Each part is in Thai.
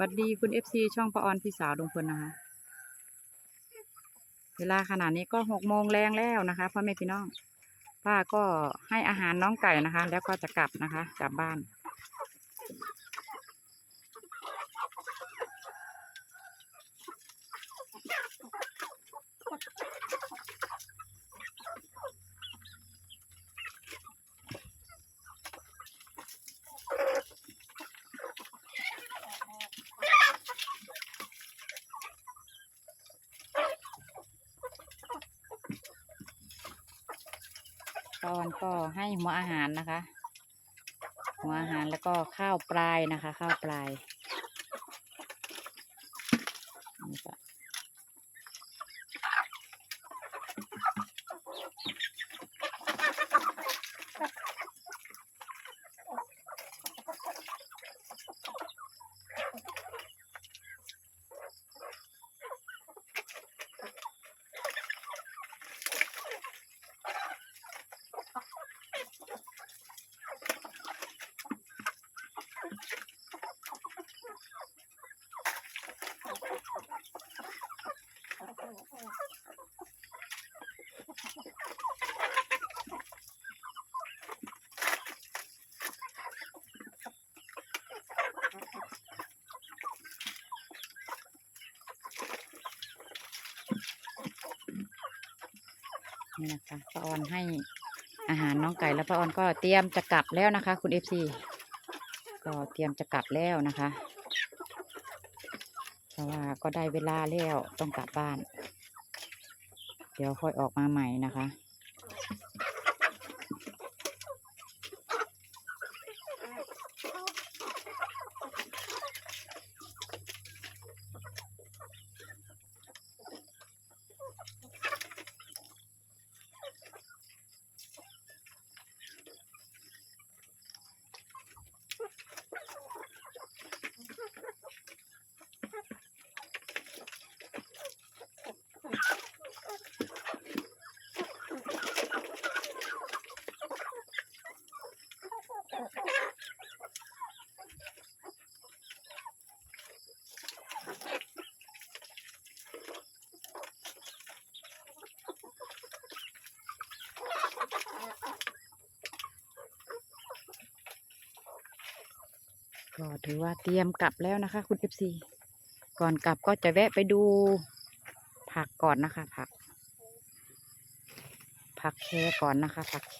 สวัสดีคุณเอฟซีช่องปะออนพี่สาวลุงพลนะคะ เวลาขนาดนี้ก็หกโมงแรงแล้วนะคะพ่อแม่พี่น้อง ป้าก็ให้อาหารน้องไก่นะคะ แล้วก็จะกลับนะคะ กลับบ้าน ตอนก็ให้หัวอาหารนะคะ หัวอาหารแล้วก็ข้าวปลายนะคะ ข้าวปลายนี่ก็ นี่นะคะป้าออนให้อาหารน้องไก่แล้วป้าออนก็เตรียมจะกลับแล้วนะคะ คุณเอฟซีก็เตรียมจะกลับแล้วนะคะเพราะว่าก็ได้เวลาแล้วต้องกลับบ้าน เดี๋ยวค่อยออกมาใหม่นะคะ ก็ถือว่าเตรียมกลับแล้วนะคะ คุณเอฟซีก่อนกลับก็จะแวะไปดูผักก่อนนะคะ ผัก ผักแค่ก่อนนะคะ ผักแค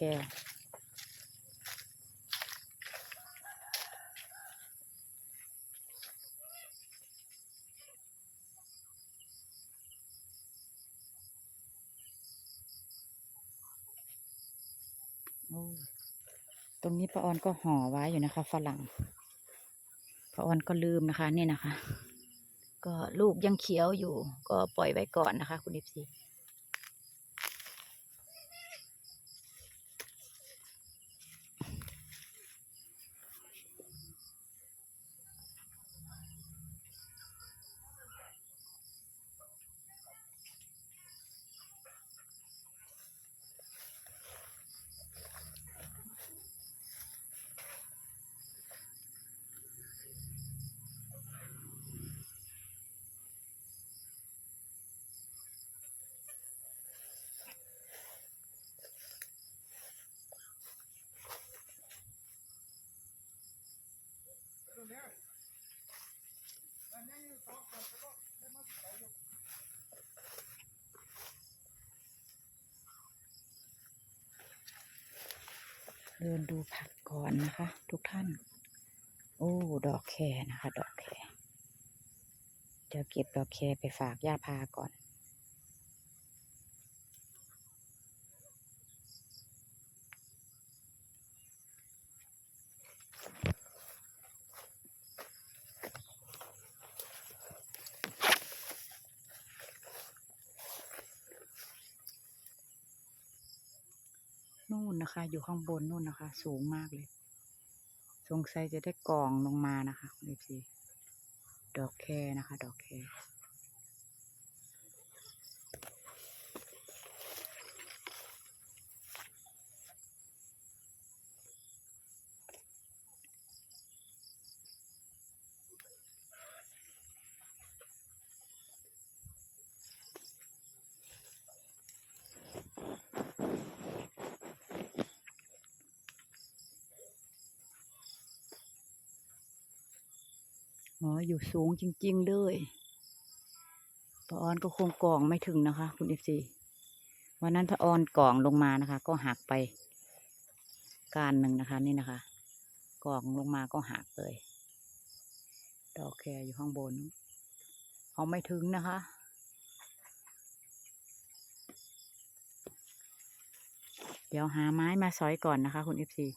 โอ้ตรงนี้ป้าออนก็ห่อไว้อยู่นะคะฝรั่ง พระออนก็ลืมนะคะนี่นะคะ ก็ลูกยังเขียวอยู่ ก็ปล่อยไว้ก่อนนะคะ คุณเอฟซี เดินดูผักก่อนนะคะ ทุกท่าน โอ้ ดอกแคนะคะ ดอกแคจะเก็บดอกแคไปฝากย่าพาก่อน นะคะ อยู่ข้างบนนู่นนะคะ สูงมากเลย สงสัยจะได้กองลงมานะคะคุณเอฟซีดอกแคนะคะ ดอกแค อ๋อ อยู่สูงจริง ๆ เลยป้าออนก็คงกองไม่ถึงนะคะ คุณเอฟซีวันนั้นป้าออนกล่องลงมานะคะ ก็หักไป การหนึ่งนะคะ นี่นะคะกล่องลงมาก็หักเลยดอกแครอยู่ข้างบนเอาไม่ถึงนะคะ เดี๋ยวหาไม้มาสอยก่อนนะคะ คุณเอฟซี